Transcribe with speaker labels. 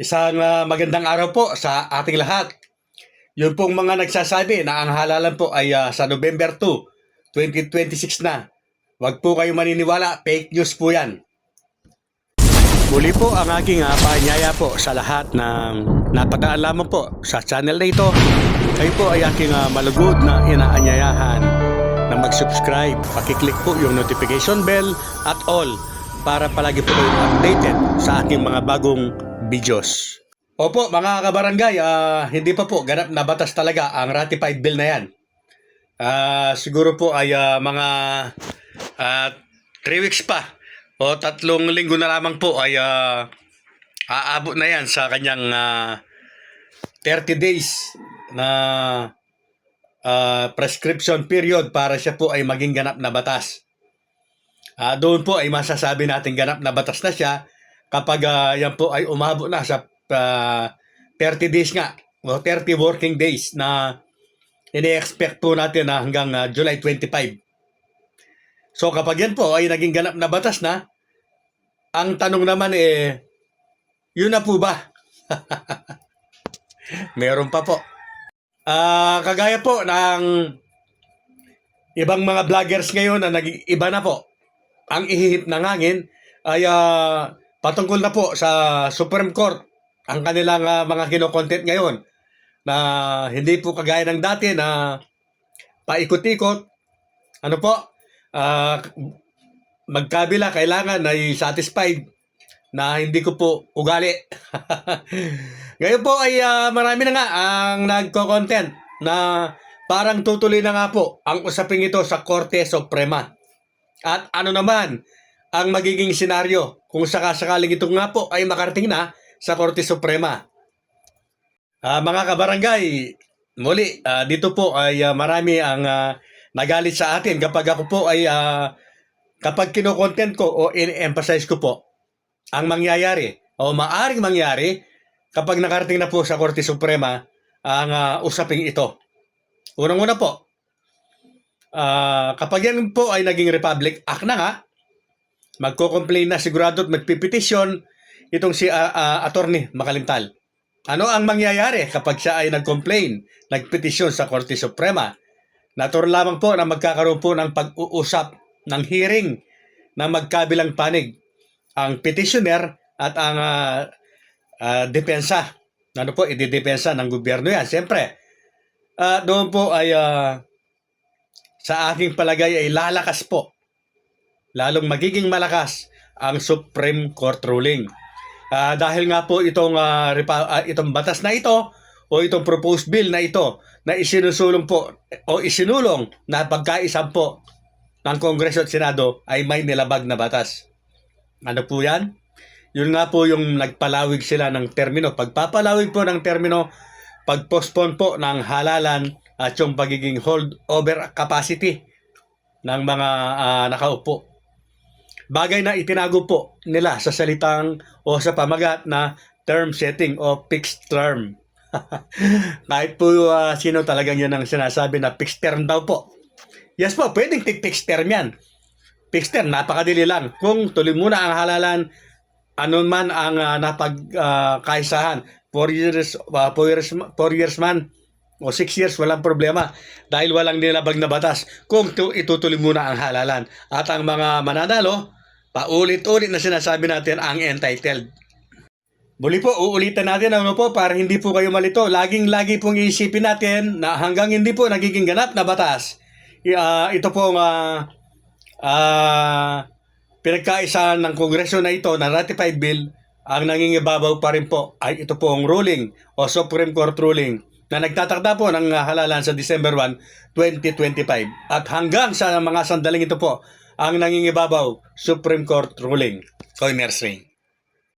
Speaker 1: Isang ah, magandang araw po sa ating lahat. Yun pong mga nagsasabi na ang halalan po ay ah, sa November 2, 2026 na. Huwag po kayo maniniwala, fake news po yan. Muli po ang aking uh, paanyaya po sa lahat ng napadaan lamang po sa channel na ito. Kayo po ay aking ah, malugod na inaanyayahan na mag-subscribe. Pakiclick po yung notification bell at all para palagi po kayong updated sa aking mga bagong videos. Opo, mga kabarangay, ah, hindi pa po ganap na batas talaga ang ratified bill na yan. Ah, siguro po ay ah, mga 3 weeks pa o tatlong linggo na lamang po ay ah, aabot na yan sa kanyang ah, 30 days na ah, prescription period para siya po ay maging ganap na batas. Ah, doon po ay masasabi natin ganap na batas na siya kapag ah, yan po ay umabot na sa ah, 30 days nga o 30 working days na ini-expect po natin na hanggang ah, July 25. So kapag yan po ay naging ganap na batas na, ang tanong naman eh, yun na po ba? Meron pa po. Ah, kagaya po ng ibang mga vloggers ngayon na naging iba na po. Ang ihihip ng hangin ay ah, patungkol na po sa Supreme Court ang kanilang ah, mga kinokontent ngayon na hindi po kagaya ng dati na paikot-ikot. Ano po? Ah, magkabila kailangan ay satisfied na hindi ko po ugali. Ngayon po ay ah, marami na nga ang nagko-content na parang tutuloy na nga po ang usaping ito sa Korte Suprema. At ano naman ang magiging senaryo kung sakasakaling ito nga po ay makarating na sa Korte Suprema. Ah, mga kabarangay, muli, ah, dito po ay ah, marami ang ah, nagalit sa atin kapag ako po ay ah, kapag kino-content ko o in-emphasize ko po ang mangyayari o maaring mangyari kapag nakarating na po sa Korte Suprema ang ah, usaping ito. Unang-una po, ah, kapag yan po ay naging Republic Act na nga, magko-complain na sigurado at magpipetisyon itong si ah, ah, Attorney Makalimtal. Ano ang mangyayari kapag siya ay nag-complain, nagpetisyon sa Korte Suprema? Natural lamang po na magkakaroon po ng pag-uusap ng hearing na magkabilang panig ang petitioner at ang ah, ah, depensa. Ano po, ididepensa ng gobyerno yan. Siyempre, ah, doon po ay ah, sa aking palagay ay lalakas po. Lalong magiging malakas ang Supreme Court ruling. Ah, dahil nga po itong repa- ah, itong batas na ito o itong proposed bill na ito na isinusulong po o isinulong na pagkaisampo ng Kongreso at Senado ay may nilabag na batas. Ano po yan? Yun nga po yung nagpalawig sila ng termino. Pagpapalawig po ng termino, pagpostpone po ng halalan at yung pagiging hold over capacity ng mga ah, nakaupo. Bagay na itinago po nila sa salitang o sa pamagat na term setting o fixed term. Kahit po ah, sino talagang yan ang sinasabi na fixed term daw po. Yes po, pwedeng fixed term yan. Fixed term, napakadili lang. Kung tuloy muna ang halalan, ano man ang uh, napagkaisahan, 4 years, 4 years, 4 years man, o 6 years, walang problema. Dahil walang nilabag na batas. Kung tu- itutuloy muna ang halalan. At ang mga mananalo, paulit-ulit na sinasabi natin ang entitled. Muli po, uulitin natin ano po para hindi po kayo malito. Laging-lagi pong iisipin natin na hanggang hindi po nagiging ganap na batas, ah, ito pong ah, ah, pinagkaisahan ng Kongreso na ito na ratified bill, ang nangingibabaw pa rin po ay ito pong ruling o Supreme Court ruling na nagtatakda po ng halalan sa December 1, 2025. At hanggang sa mga sandaling ito po, ang nangingibabaw Supreme Court ruling. Koy Ring.